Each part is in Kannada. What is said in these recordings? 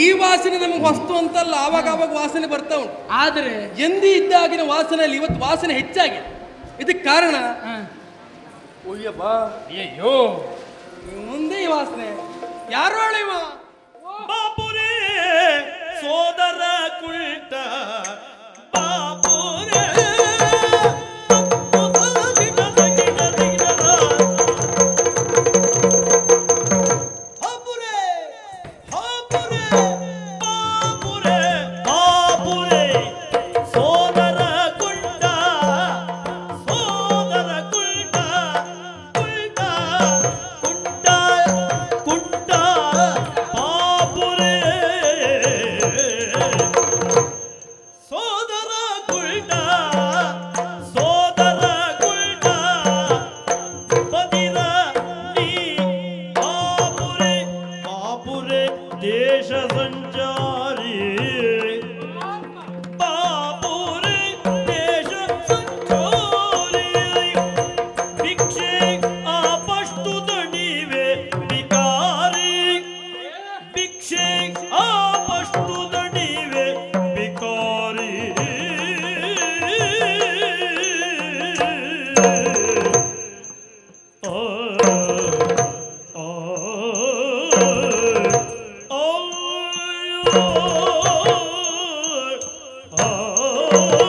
ಈ ವಾಸನೆ ನಮಗೆ ಹೊಸ್ತು ಅಂತಲ್ಲ ಆವಾಗ ಆವಾಗ ವಾಸನೆ ಬರ್ತಾ ಉಂಟು. ಆದ್ರೆ ಎಂದಿ ಇದ್ದಾಗಿನ ವಾಸನೆಯಲ್ಲಿ ಇವತ್ತು ವಾಸನೆ ಹೆಚ್ಚಾಗಿದೆ. ಇದಕ್ಕೆ ಕಾರಣ ಒಯ್ಯಪ್ಪ ಅಯ್ಯೋ ಮುಂದೆ ಈ ವಾಸನೆ. ಯಾರು ಅಳಿವ ಬಾಪುರೇ ಸೋದರ ಕುಳಿತ ಬಾಪುರೇ Yaşasın Oh.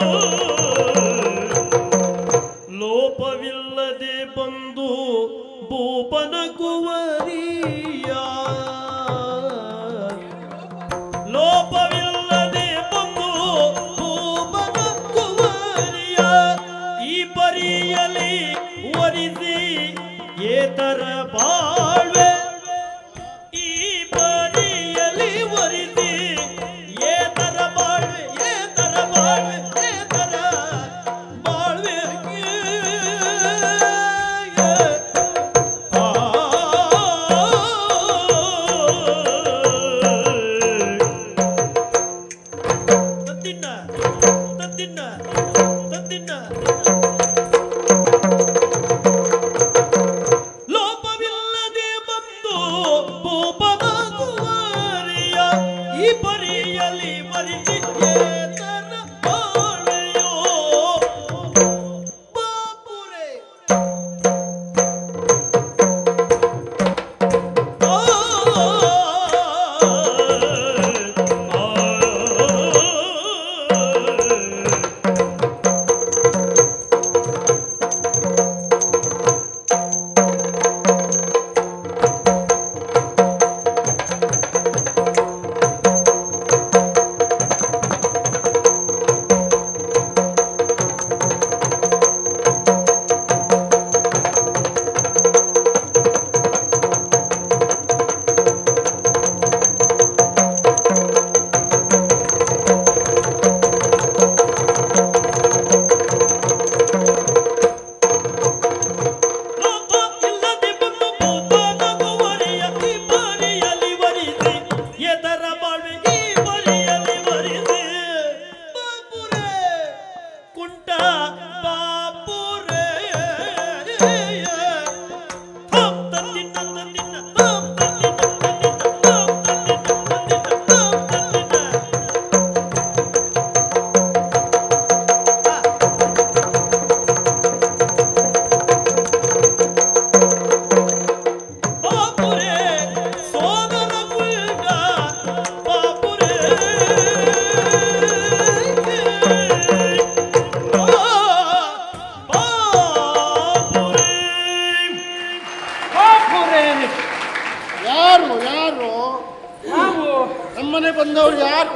ನಮ್ಮನೆ ಬಂದವರು ಯಾರು?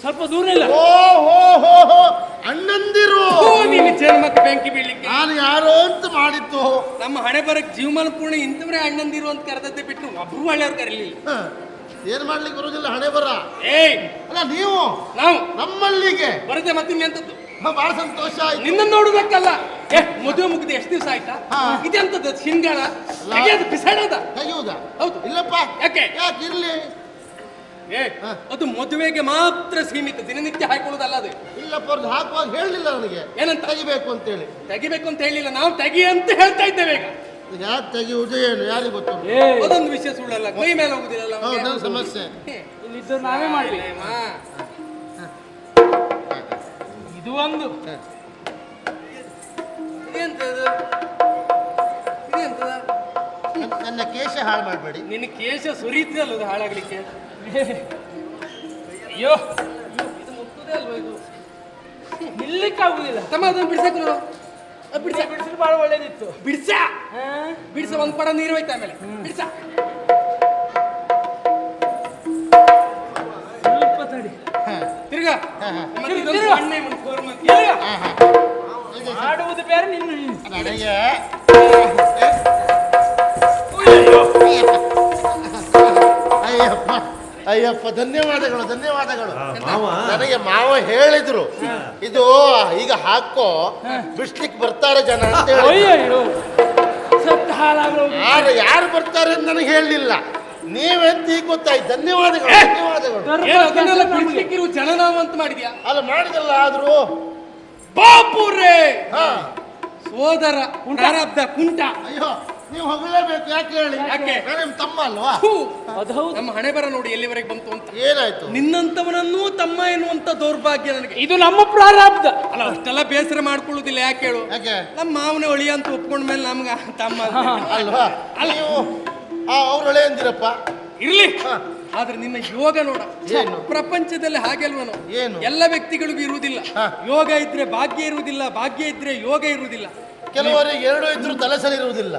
ಸ್ವಲ್ಪ ದೂರ ಇಲ್ಲ. ಓ ಹೋ ಹೋ ಹೋ ಅಣ್ಣಂದಿರು. ಓ, ನಿನ್ನ ಚರ್ಮಕ್ಕೆ ಬೆಂಕಿ ಬೀಳಿಕ್ಕೆ ನಾನು ಯಾರೋ ಅಂತ ಮಾಡಿತ್ತು ನಮ್ಮ ಹಣೆ ಬರಕ್ ಜೀವಮಾನ ಪೂರ್ಣ ಇಂಥವ್ರೆ ಅಣ್ಣಂದಿರು ಅಂತ ಕರೆದದ್ದೇ ಬಿಟ್ಟು ಒಬ್ರು ಒಳ್ಳೆಯವ್ರು ಕರೀಲಿ ಹ, ಏನ್ ಮಾಡ್ಲಿಕ್ಕೆ ಬರೋದಿಲ್ಲ ಹಣೆ ಬರ? ಏಯ್! ಅಲ್ಲ ನೀವು? ನಾವು? ನಮ್ಮಲ್ಲಿಗೆ? ಬರದೆ ಮತ್ತೆ ಎಂತದ್ದು ಹ, ಬಹಳ ಸಂತೋಷ ಆಯ್ತು. ನಿನ್ನ ನೋಡ್ಬೇಕಲ್ಲ ಏ ಮದುವೆ ಮುಗಿದು ಎಷ್ಟು ದಿವಸ ಆಯ್ತಾ? ಹಾ. ಇದೆಂತದ್ದು ಶಿಂಗಾಳ ಬಿಸಾಡದ. ತೆಗೆಯುವುದಾ? ಹೌದು. ಇಲ್ಲಪ್ಪ. ಯಾಕೆ? ಯಾಕೆ ಇರ್ಲಿ? ಅದು ಮದುವೆಗೆ ಮಾತ್ರ ಸೀಮಿತ ದಿನನಿತ್ಯ ಹಾಕೊಳ್ಳೋದಲ್ಲ ಅದು. ಇಲ್ಲಪ್ಪ ಅವ್ರದ್ದು ಹಾಕುವಾಗ ಹೇಳಲಿಲ್ಲ ನನಗೆ. ಏನಂತ? ತೆಗಿಬೇಕು ಅಂತೇಳಿ. ತೆಗಿಬೇಕು ಅಂತ ಹೇಳಿಲ್ಲ ನಾವು ತೆಗಿ ಅಂತ ಹೇಳ್ತಾ ಇದ್ದೇವೆ ಈಗ. ಯಾರು ಯಾಕೆ ತೆಗಿಯುವುದು ಏನು ಯಾರಿಗೆ ಗೊತ್ತು? ಅದೊಂದು ವಿಷಯ ಸುಳ್ಳಲ್ಲ ಕೈ ಮೇಲೆ ಹೋಗುದಿಲ್ಲ ಹೌದು ನನ್ನ ಸಮಸ್ಯೆ. ಇಲ್ಲಿದ್ದು ನಾವೇ ಮಾಡಿ ಇದು ಒಂದು. ಇದೆಂತದ ಹಾಳು ಮಾಡಬೇಡಿ. ನಿನ್ನ ಕೇಶ ಸುರಿತಲ್ಲ ಅದು ಹಾಳಾಗ್ಲಿಕ್ಕೆ? ಅಯ್ಯೋ ಇದು ಮುಟ್ಟುದೇ ಅಲ್ವಾ ಇದು? ನಿಲ್ಲಿಕ್ಕಾಗುದಿಲ್ಲ. ತಮ್ಮ ಅದನ್ನು ಬಿಡ್ಸಕ್ ಬಿಡಿಸ ಬಿಡಿಸ. ಬಿಡ್ಸ ಬಿಡಿಸಿದ್ರೆ ಬಹಳ ಒಳ್ಳೇದಿತ್ತು. ಬಿಡ್ಸ. ಹಾ? ಬಿಡ್ಸ ಒಂದು ಪಡ ನೀರು ಹೋಯ್ತು ಆಮೇಲೆ. ಬಿಡ್ಸ. ಸ್ವಲ್ಪ ತಡಿ. ತಿರ್ಗಾ. ಬೇರೆ ನಿನ್ನ ನನಗೆ ಅಯ್ಯಪ್ಪ. ಅಯ್ಯಪ್ಪ ಧನ್ಯವಾದಗಳು ಧನ್ಯವಾದಗಳು. ನನಗೆ ಮಾವ ಹೇಳಿದ್ರು ಇದು ಈಗ ಹಾಕೋ ಬಿಡ್ಲಿಕ್ಕೆ ಬರ್ತಾರೆ ಜನ ಅಂತ ಹೇಳಿ ಅಯ್ಯೋ ಸತ್ತ ಹಾಳಾಗೋಗಿ ಯಾರು ಯಾರು ಬರ್ತಾರೆ ಅಂತ ನನಗೆ ಹೇಳಲಿಲ್ಲ. ನೀವೆಂತ ಈಗ ಗೊತ್ತಾಯ್ತು? ಧನ್ಯವಾದಗಳು ಧನ್ಯವಾದಗಳು. ಏನು ಅದನ್ನೆಲ್ಲ ಬಿಡ್ಲಿಕ್ಕಿರುವ ಜನ ನಾವು ಅಂತ ಮಾಡಿದ್ಯಾ? ಅಲ್ಲ ಮಾಡಿದಲ್ಲ ಆದ್ರೂ. ಬಾಪುರೇ! ಹಾ. ಸೋದರ ಪ್ರಾರಬ್ಧ ಕುಂಟ. ಅಯ್ಯೋ. ನೀವು ಹೊಗಳೇಬೇಕು ಯಾಕೆ ಹೇಳಿ? ಯಾಕೆ? ನಾನು ತಮ್ಮ ಅಲ್ವಾ? ಹೂ. ಅದು ಹೌದು. ನಮ್ಮ ಹಣೆ ಬರ ನೋಡಿ ಎಲ್ಲಿವರೆಗೆ ಬಂತು ಅಂತ. ಏನಾಯ್ತು? ನಿನ್ನಂತವನನ್ನು ತಮ್ಮ ಎನ್ನುವಂತ ದೌರ್ಭಾಗ್ಯ ನನಗೆ. ಇದು ನಮ್ಮ ಪ್ರಾರಬ್ಧ. ಅಲ್ಲ ಅಷ್ಟೆಲ್ಲ ಬೇಸರ ಮಾಡ್ಕೊಳ್ಳುದಿಲ್ಲ ಯಾಕೆ ಹೇಳು? ಯಾಕೆ? ನಮ್ಮ ಮಾವನ ಒಳಿ ಅಂತ ಒಪ್ಕೊಂಡ ಮೇಲೆ ನಮ್ಗ ತಮ್ಮ ಅಂತ. ಅಲ್ವಾ? ನೀವು ಆ ಅವ್ರ ಹಳೆ ಅಂದಿರಪ್ಪ. ಇರ್ಲಿ. ಹಾ. ಆದ್ರೆ ನಿನ್ನ ಯೋಗ ನೋಡ. ಏನು? ಪ್ರಪಂಚದಲ್ಲಿ ಹಾಗೆ ಅಲ್ವನು? ಏನು? ಎಲ್ಲ ವ್ಯಕ್ತಿಗಳಿಗೂ ಇರುವುದಿಲ್ಲ. ಹಾ. ಯೋಗ ಇದ್ರೆ ಭಾಗ್ಯ ಇರುವುದಿಲ್ಲ ಭಾಗ್ಯ ಇದ್ರೆ ಯೋಗ ಇರುವುದಿಲ್ಲ. ಕೆಲವರಿಗೆ ಎರಡು ಇದ್ರೂ ತಲೆ ಸರಿ ಇರುವುದಿಲ್ಲ.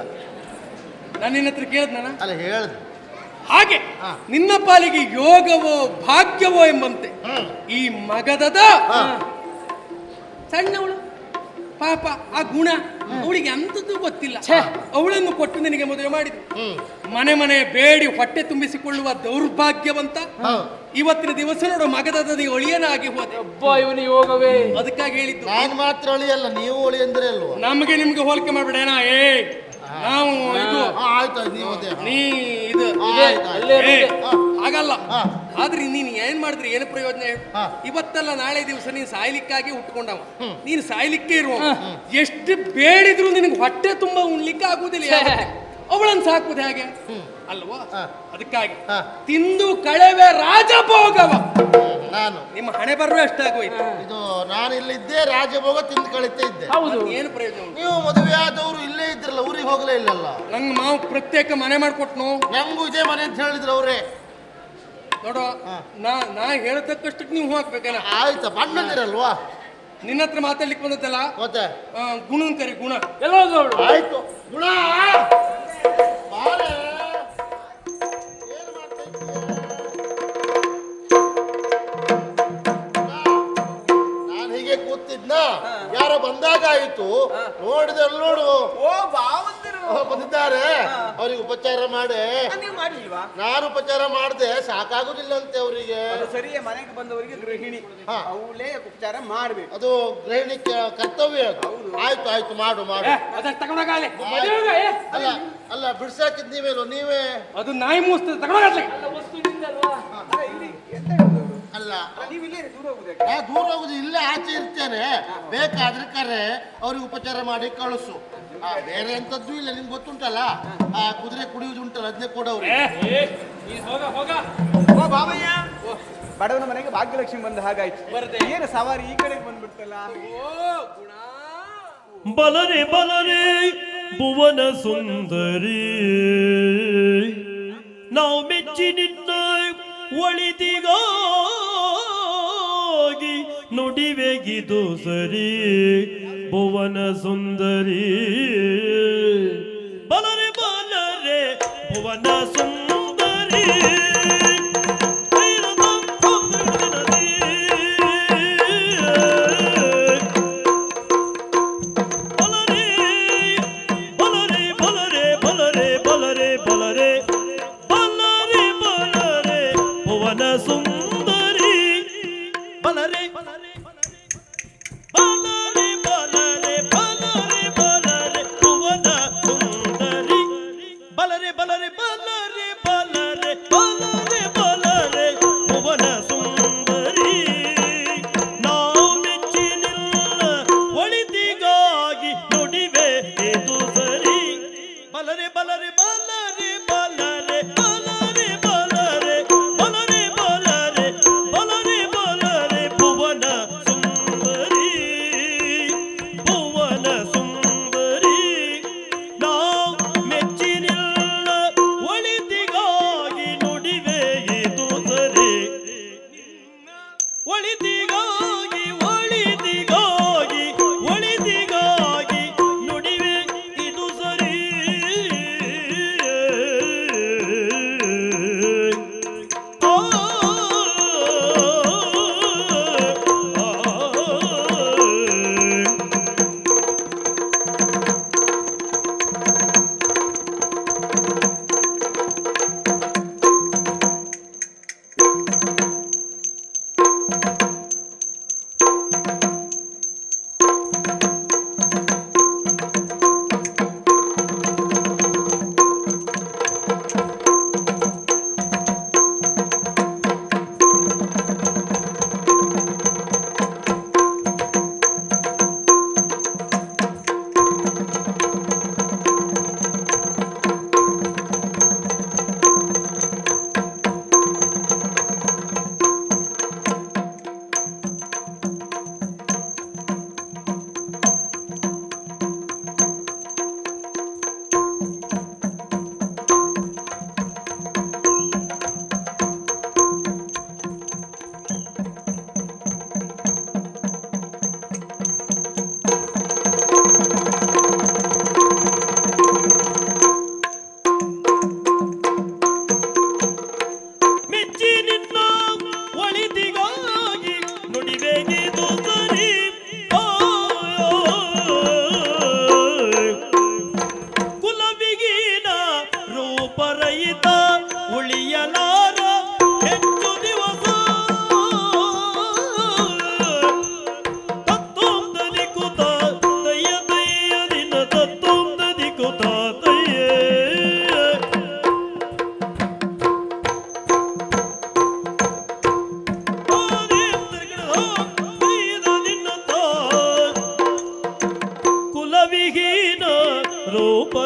ನಾನು ನಿನ್ನ ಹತ್ರ ಕೇಳಿದ್ನ ಅಲ್ಲ ಹೇಳ್ದು ಹಾಗೆ ನಿನ್ನ ಪಾಲಿಗೆ ಯೋಗವೋ ಭಾಗ್ಯವೋ ಎಂಬಂತೆ. ಈ ಮಗದದ ಸಣ್ಣವಳು. ಪಾಪ ಆ ಗುಣ ಅವಳಿಗೆ ಅಂತದ್ದು ಗೊತ್ತಿಲ್ಲ. ಅವಳನ್ನು ಕೊಟ್ಟು ನಿನಗೆ ಮದುವೆ ಮಾಡಿದ್ರು ಮನೆ ಮನೆ ಬೇಡಿ ಹೊಟ್ಟೆ ತುಂಬಿಸಿಕೊಳ್ಳುವ ದೌರ್ಭಾಗ್ಯವಂತ. ಇವತ್ತಿನ ದಿವಸ ನೋಡೋ ಮಗದದ ಒಳಿಯನಾಗಿ ಹೋದೆ. ಇವನು ಇವನ ಯೋಗವೇ. ಅದಕ್ಕಾಗಿ ಹೇಳಿದ್ದು. ನಾನು ಮಾತ್ರ ಅಳಿಯಲ್ಲ ನೀವು ಅಳಿ ಅಂದ್ರೆ ಅಲ್ವಾ? ನಮಗೆ ನಿಮ್ಗೆ ಹೋಲಿಕೆ ಮಾಡ್ಬೇಡ ಏ ನಾವು ಇದು ಆಯ್ತು ನೀವು ನೀ ಇದು. ಆಗಲ್ಲ. ಆದ್ರೆ ನೀನ್ ಏನ್ ಮಾಡಿದ್ರಿ? ಏನು ಪ್ರಯೋಜನ? ಇವತ್ತಲ್ಲ ನಾಳೆ ದಿವಸ ನೀನ್ ಸಾಯ್ಲಿಕ್ಕಾಗಿ ಉಟ್ಕೊಂಡವ. ನೀನ್ ಸಾಯ್ಲಿಕ್ಕೆ ಇರುವ ಎಷ್ಟು ಬೇಡಿದ್ರು ನಿನಗೆ ಹೊಟ್ಟೆ ತುಂಬಾ ಉಣ್ಲಿಕ್ಕೆ ಆಗುದಿಲ್ಲ. ಅವಳನ್ನ ಸಾಕುದು ಹೇಗೆ? ಅಲ್ವಾ? ಹಾ. ಅದಕ್ಕಾಗಿ. ಹಾ. ತಿಂದು ಕಳೆವೆ ರಾಜಭೋಗವ. ನಾನು. ನಿಮ್ಮ ಹಣೆ ಬರುವ ಅಷ್ಟಾಗೋಯ್ತು ಇದು ನಾನು ಇಲ್ಲಿದ್ದೆ ರಾಜಭೋಗ ತಿಂದು ಕಳಿತಾ ಇದ್ದೆ. ಹೌದು. ಏನು ಪ್ರಯೋಜನ? ನೀವು ಮದುವೆ ಆದವರು ಇಲ್ಲೇ ಇದ್ರಲ್ಲ ಊರಿಗೆ ಹೋಗಲೇ ಇಲ್ಲಲ್ಲ? ನಂಗ್ ಮಾವು ಪ್ರತ್ಯೇಕ ಮನೆ ಮಾಡ್ಕೊಟ್ನು. ನಂಗೂ ಇದೇ ಮನೆ ಅಂತ ಹೇಳಿದ್ರು ಅವರೇ. ನೋಡೋ ಹಾ. ನಾ ನಾ ಹೇಳತಕ್ಕಷ್ಟು ನೀವು ಹಾಕ್ಬೇಕಲ್ಲ ಆಯ್ತಾ ಬಣ್ಣದಿರಲ್ವಾ ನಿನ್ನ ಹತ್ರ ಮಾತಾಡ್ಲಿಕ್ಕೆ ಬಂದತ್ತಲ್ಲ ಮತ್ತೆ? ಗುಣನ್ ಕರಿ ಗುಣ. ಎಲ್ಲ ಆಯ್ತು. ಗುಣ! ನೋಡಿದ್ರೆ ಅಲ್ಲಿ ನೋಡು. ಓ ಬಂದಿದ್ದಾರೆ. ಅವ್ರಿಗೆ ಉಪಚಾರ ಮಾಡಿ. ನೀವು ನಾನು ಉಪಚಾರ ಮಾಡಿದೆ ಸಾಕಾಗುದಿಲ್ಲ ಅಂತೆ ಅವರಿಗೆ. ಅದು ಸರಿಯೇ ಮನೆಗೆ ಬಂದವರಿಗೆ ಗೃಹಿಣಿ. ಹಾ. ಅವಳೇ ಉಪಚಾರ ಮಾಡ್ಬೇಕು. ಅದು ಗೃಹಿಣಿ ಕ- ಕರ್ತವ್ಯ ಅದು. ಆಯ್ತು ಆಯ್ತು ಮಾಡು ಮಾಡು. ಅದಕ್ಕೆ ತಗೊಂಡಾಗಲೇ ಅಲ್ಲ. ಅಲ್ಲ ಬಿಡ್ಸಾಕಿದ್ ನೀವೇನು ನೀವೇ? ಅದು ನಾಯಿ ಮೂಸ್ತದೆ ತಗೊಂಡಾಗಲೇ ನೀವು ಇಲ್ಲೇ ದೂರ ಹೋಗುದೇ ನಾ ದೂರ ಹೋಗುದು ಇಲ್ಲೇ ಆಚೆ ಇರ್ತೇನೆ. ಬೇಕಾದ್ರೆ ಕರೆ ಅವ್ರಿಗೆ ಉಪಚಾರ ಮಾಡಿ ಕಳಿಸು. ಆ, ಬೇರೆ ಎಂತದ್ದು ಇಲ್ಲ ನಿಮ್ಗೆ ಗೊತ್ತುಂಟಲ್ಲ? ಆ ಕುದುರೆ ಕುಡಿಯುವುದು ಉಂಟಲ್ಲ ಅದನ್ನೇ ಕೊಡವ್ರಿ ಓ ಬಾಬಯ್ಯ. ಬಡವನ ಮನೆಗೆ ಭಾಗ್ಯಲಕ್ಷ್ಮಿ ಬಂದ ಹಾಗಾಯ್ತು. ಬರದೆ. ಏನು ಸವಾರಿ ಈ ಕಡೆಗೆ ಬಂದ್ಬಿಡ್ತಲ್ಲ? ಓ ಗುಣ. ಬಲರೆ ಬಲರೆ ಭುವನ ಸುಂದರಿ. ನಾವು ಮೆಚ್ಚಿ ನಿನ್ನ ಮುಡಿವೆಗಿದು ಸರಿ ಭುವನ ಸುಂದರಿ. ಬಲರೆ ಬಲರೆ ಭುವನ ಸುಂದರಿ.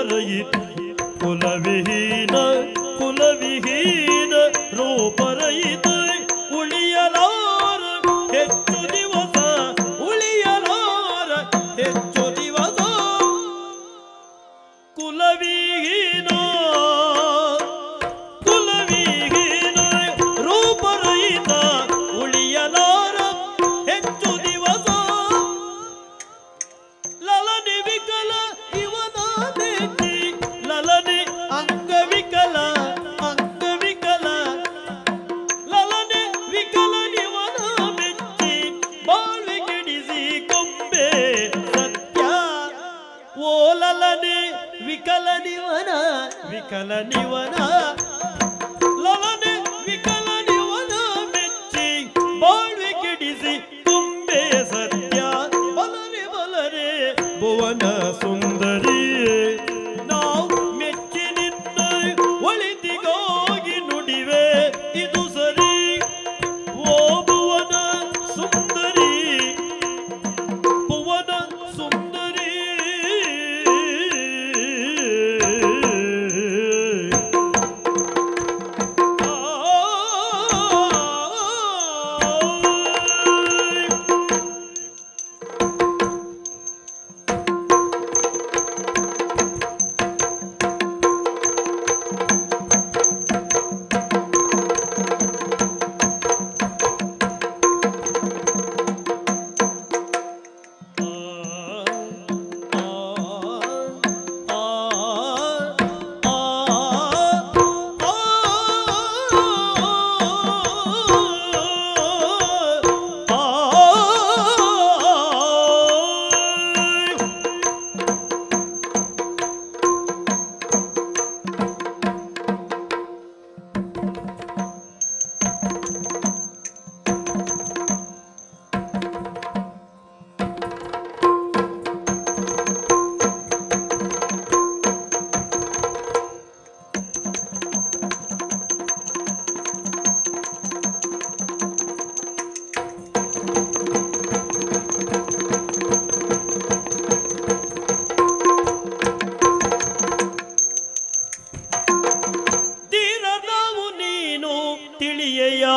ಕೋರಯಿತು ಕುಲವಿಹೀನ ಕುಲವಿಹೀನ వికల నివన వికల నివన. ಕಿವಿಯೆಯಾ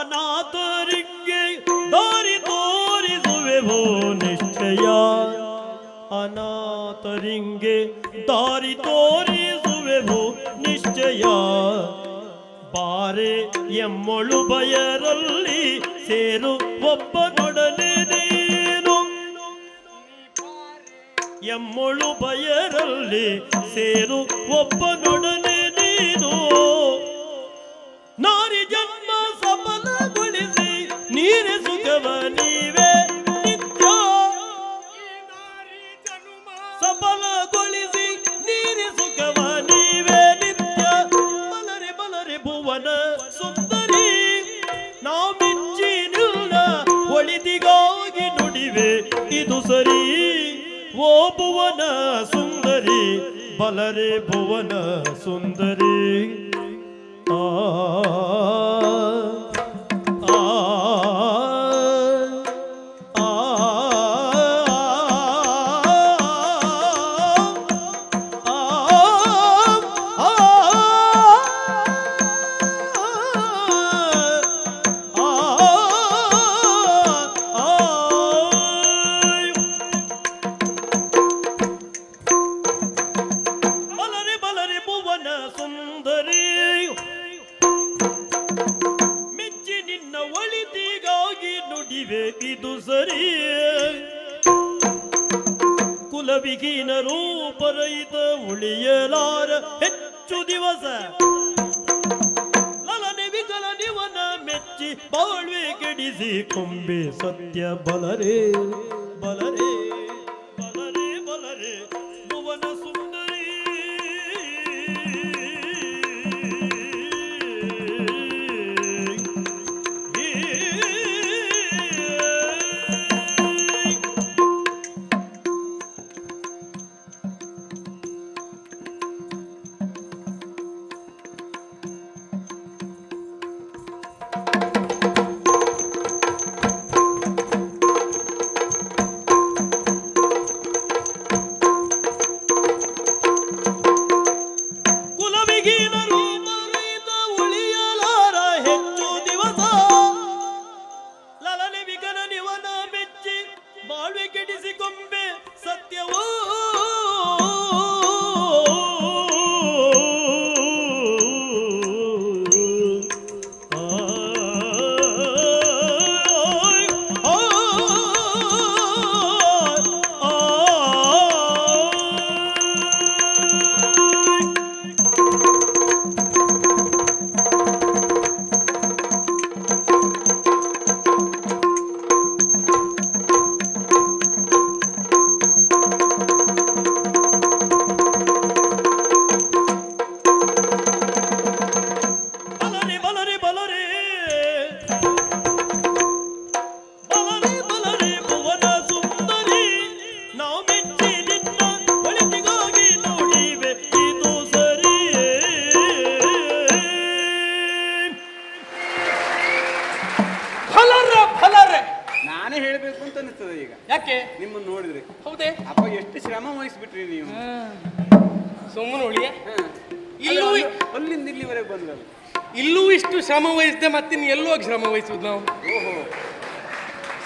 ಅನಾಥರಿಗೆ ದಾರಿ ತೋರಿಸುವೆವೋ ನಿಶ್ಚಯ. ಅನಾಥರಿಗೆ ದಾರಿ ತೋರಿಸುವೆವೋ ನಿಶ್ಚಯ. ಬಾರೆ ಎಮ್ಮಳು ಬಯರಲ್ಲಿ ಸೇರು ಒಬ್ಬನೊಡನೆ ನೀನು. ಎಮ್ಮಳು ಬಯರಲ್ಲಿ ಸೇರು ಒಬ್ಬನೊಡನೆ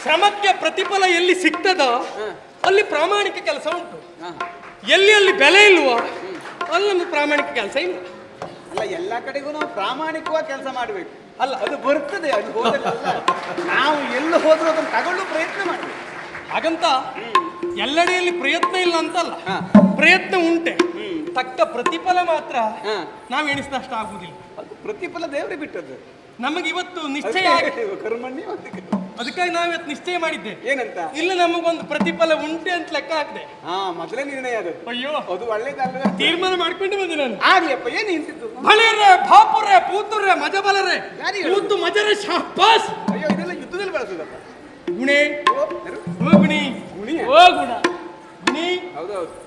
ಶ್ರಮಕ್ಕೆ ಪ್ರತಿಫಲ ಎಲ್ಲಿ ಸಿಗ್ತದೋ ಅಲ್ಲಿ ಪ್ರಾಮಾಣಿಕ ಕೆಲಸ ಉಂಟು. ಎಲ್ಲಿ ಅಲ್ಲಿ ಬೆಲೆ ಇಲ್ವೋ ಅಲ್ಲೊಂದು ಪ್ರಾಮಾಣಿಕ ಕೆಲಸ ಇಲ್ಲ. ಅಲ್ಲ ಎಲ್ಲ ಕಡೆಗೂ ನಾವು ಪ್ರಾಮಾಣಿಕವಾಗಿ ಕೆಲಸ ಮಾಡಬೇಕು. ಅಲ್ಲ ಅದು ಬರ್ತದೆ ಅಲ್ಲಿ ಹೋದಲ್ಲ ನಾವು ಎಲ್ಲ ಹೋದ್ರೂ ಅದನ್ನು ತಗೊಳ್ಳೋ ಪ್ರಯತ್ನ ಮಾಡಬೇಕು. ಹಾಗಂತ ಎಲ್ಲೆಡೆಯಲ್ಲಿ ಪ್ರಯತ್ನ ಇಲ್ಲ ಅಂತಲ್ಲ. ಅಲ್ಲ ಪ್ರಯತ್ನ ಉಂಟೆ. ತಕ್ಕ ಪ್ರತಿಫಲ ಮಾತ್ರ ಹಾ. ನಾವು ಎಣಿಸಿದಷ್ಟು ಆಗುವುದಿಲ್ಲ ಅದು ಪ್ರತಿಫಲ ದೇವರೇ ಬಿಟ್ಟದ್ದು. ನಮಗೆ ಇವತ್ತು ನಿಶ್ಚಯ ಕರ್ಮಣ್ಣಿ ಅದಕ್ಕಾಗಿ ನಾವು ಇವತ್ತು ನಿಶ್ಚಯ ಮಾಡಿದ್ದೆ. ಏನಂತ? ಇಲ್ಲ ನಮಗೊಂದು ಪ್ರತಿಫಲ ಉಂಟೆ ಅಂತ ಲೆಕ್ಕ ಹಾಕಿದೆ. ಹಾ ಮೊದಲೇ ನಿರ್ಣಯ ಅದು. ಅಯ್ಯೋ. ಅದು ಒಳ್ಳೇದಲ್ಲ ತೀರ್ಮಾನ ಮಾಡ್ಕೊಂಡು ಬಂದೆ ನಾನು. ಆಗ್ಲಿಯಪ್ಪ ಏನು ಹಿಂಸಿದ್ದು ಬಳೆರೆ ಬಾಪುರ್ರೆ ಪೂತುರ್ರೆ ಮಜ ಬಲರೆ ಯಾರಿಗೆ ಹೇಳುದು? ಕೂತು ಮಜರೆ ಶಾಪಾಸ್ ಅಯ್ಯೋ ಇದೆಲ್ಲ ಯುದ್ಧದಲ್ಲಿ ಬಳಸುದಪ್ಪ. ಗುಣೆ. ಓ, ಗುಣಿ. ಗುಣಿ? ಓ ಗುಣ. ಗುಣಿ. ಹೌದೌದು.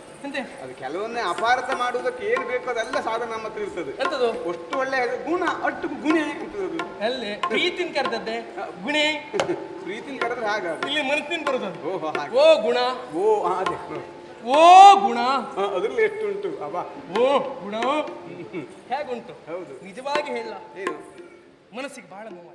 ಅದು ಕೆಲವೊಮ್ಮೆ ಅಪಾರ್ಥ ಮಾಡುವುದಕ್ಕೆ ಏನು ಬೇಕು ಅದೆಲ್ಲ ಸಾಧನ ನಮ್ಮ ಹತ್ರ ಇರ್ತದೆ. ಎಂತದು? ಅಷ್ಟು ಒಳ್ಳೆ ಗುಣ ಅಟ್ಟು ಗುಣ ಅಂತದ್ದು ಅಲ್ಲಿ ಪ್ರೀತಿನ ಕರೆದದ್ದೆ? ಗುಣೆ? ಪ್ರೀತಿನ ಕರೆದ್ರೆ ಹಾಗ ಇಲ್ಲಿ ಮನಸ್ಸಿನ ಬರೋದು ಓಹೋ ಹಾಗೆ. ಓ ಗುಣ. ಓ ಅದೇ ಓ ಗುಣ. ಅದರಲ್ಲಿ ಎಷ್ಟು ಉಂಟು ಅಬ್ಬಾ. ಓ ಗುಣ. ಹೇಗುಂಟು? ಹೌದು. ನಿಜವಾಗಿ ಹೇಳ. ಏನು? ಮನಸ್ಸಿಗೆ ಬಹಳ ನೋವಾಯ್ತು